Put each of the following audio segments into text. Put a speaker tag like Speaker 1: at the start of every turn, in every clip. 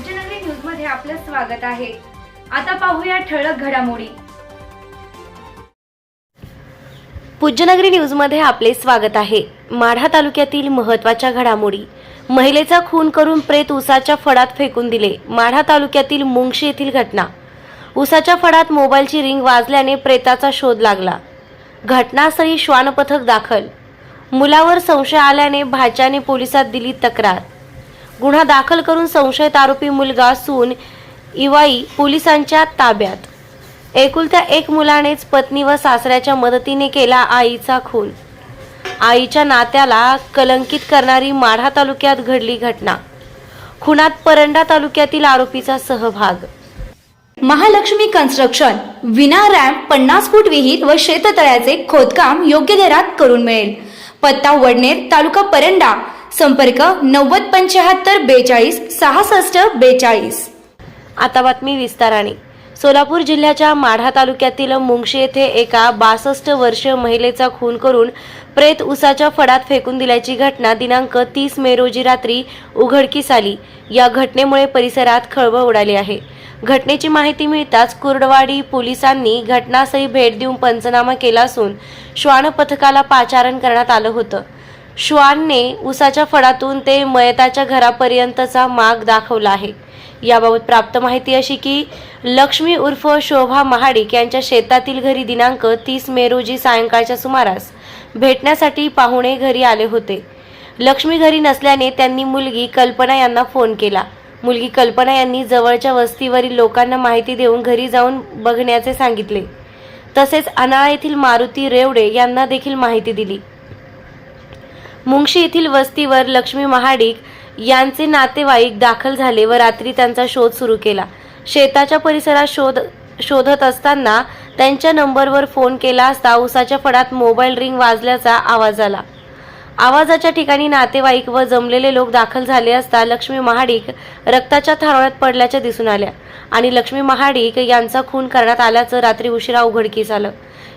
Speaker 1: पूज्यनगरी न्यूजमध्ये आपलं स्वागत आहे. आता पाहूया ठळक घडामोडी.
Speaker 2: पूज्यनगरी न्यूजमध्ये आपले स्वागत आहे. माढा तालुक्यातील महत्त्वाच्या घडामोडी. महिलेचा खून करून प्रेत उसाच्या फडात फेकून दिले माढा तालुक्यातील मुंगशी येथील घटना. उसाच्या फडात मोबाईलची रिंग वाजल्याने प्रेताचा शोध लागला. घटनास्थळी श्वानपथक दाखल. मुलावर संशय आल्याने भाच्याने पोलिसात दिली तक्रार. गुन्हा दाखल करून संशयित आरोपी मुलगा सून इवाई पोलिसांच्या ताब्यात. एकुलत्या एक मुलानेच पत्नी व सासऱ्याच्या मदतीने केला आईचा खून. आईच्या नात्याला कलंकित करणारी माढा तालुक्यात घडली घटना. खुनात परंडा तालुक्यातील आरोपीचा सहभाग.
Speaker 3: महालक्ष्मी कन्स्ट्रक्शन विना रॅम्प पन्नास फूट विहीर व शेततळ्याचे खोदकाम योग्य दरात करून मिळेल. पत्ता वडनेर तालुका परंडा संपर्क नव्वद पंच्याहत्तर बेचाळीस सहासष्ट बेचाळीस.
Speaker 2: आता बातमी विस्ताराने. सोलापूर जिल्ह्याच्या माढा तालुक्यातील मुंगशी येथे एका बासष्ट वर्षीय महिलेचा खून करून प्रेत उसाच्या फडात फेकून दिल्याची घटना दिनांक तीस मे रोजी रात्री उघडकीस आली. या घटनेमुळे परिसरात खळबळ उडाली आहे. घटनेची माहिती मिळताच कुर्डवाडी पोलिसांनी घटनास्थळी भेट देऊन पंचनामा केला असून श्वान पथकाला पाचारण करण्यात आलं होतं. श्वानने उसाच्या फडातून ते मयताच्या घरापर्यंतचा माग दाखवला आहे. याबाबत प्राप्त माहिती अशी की लक्ष्मी उर्फ शोभा महाडिक यांच्या शेतातील घरी दिनांक तीस मे रोजी सायंकाळच्या सुमारास भेटण्यासाठी पाहुणे घरी आले होते. लक्ष्मी घरी नसल्याने त्यांनी मुलगी कल्पना यांना फोन केला. मुलगी कल्पना यांनी जवळच्या वस्तीवरील लोकांना माहिती देऊन घरी जाऊन बघण्याचे सांगितले. तसेच अनाळा येथील मारुती रेवडे यांना देखील माहिती दिली. मुंगशी येथील वस्तीवर लक्ष्मी महाडिक यांचे नातेवाईक दाखल झाले व रात्री त्यांचा शोध सुरू केला. शेताच्या परिसरात शोध शोधत असताना त्यांच्या नंबरवर फोन केला असता उसाच्या फडात मोबाईल रिंग वाजल्याचा आवाज आला. आवाजाच्या ठिकाणी नातेवाईक व जमलेले लोक दाखल झाले असता लक्ष्मी महाडिक रक्ताच्या थारोळ्यात पडल्याच्या दिसून आल्या आणि लक्ष्मी महाडिक यांचा खून करण्यात आल्याचं रात्री उशिरा उघडकीस आलं.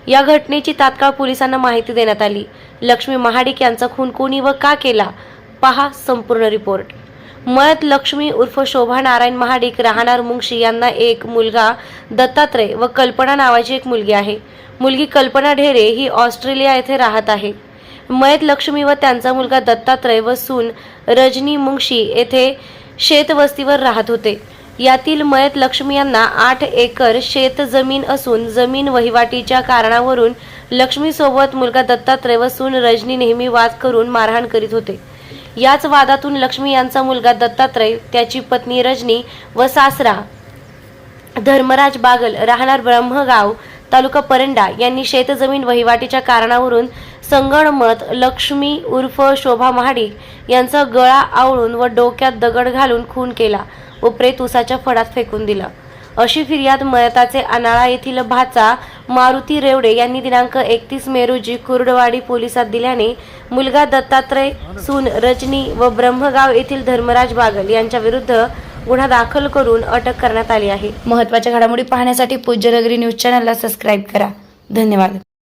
Speaker 2: या घटनेची तात्काळ पोलिसांना माहिती देण्यात आली. लक्ष्मी महाडिक यांचा खून कोणी व का केला? पहा संपूर्ण रिपोर्ट. मयत लक्ष्मी उर्फ शोभा नारायण महाडिक राहणार मुंगशी यांना एक मुलगा दत्तात्रय व कल्पना नावाची एक मुलगी आहे. मुलगी कल्पना ढेरे ही ऑस्ट्रेलिया येथे राहत आहे. मयत लक्ष्मी व त्यांचा मुलगा दत्तात्रय व सून रजनी मुंगशी येथे शेतवस्तीवर राहत होते. यातील मयत लक्ष्मी यांना आठ एकर शेत जमीन असून जमीन वहिवाटीच्या कारणावरून लक्ष्मीसोबत मुलगा दत्तात्रय व सून रजनी नेहमी वाद करून मारहाण करीत होते. याच वादातून लक्ष्मी यांचा मुलगा दत्तात्रय त्याची पत्नी रजनी व सासरा धर्मराज बागल राहणार ब्रह्मगाव तालुका परंडा यांनी शेतजमीन वहिवाटीच्या कारणावरून संगणमत लक्ष्मी उर्फ शोभा महाडिक यांचा गळा आवळून व डोक्यात दगड घालून खून केला. व प्रेत उसाच्या फडात फेकून दिला. अशी फिर्याद मयताचे अनाळा येथील भाचा मारुती रेवडे यांनी दिनांक एकतीस मे रोजी कुर्डवाडी पोलिसात दिल्याने मुलगा दत्तात्रय सून रजनी व ब्रह्मगाव येथील धर्मराज बागल यांच्या विरुद्ध गुन्हा दाखल करून अटक करण्यात आली आहे.
Speaker 3: महत्त्वाच्या घडामोडी पाहण्यासाठी पूज्यनगरी न्यूज चॅनलला सबस्क्राईब करा. धन्यवाद.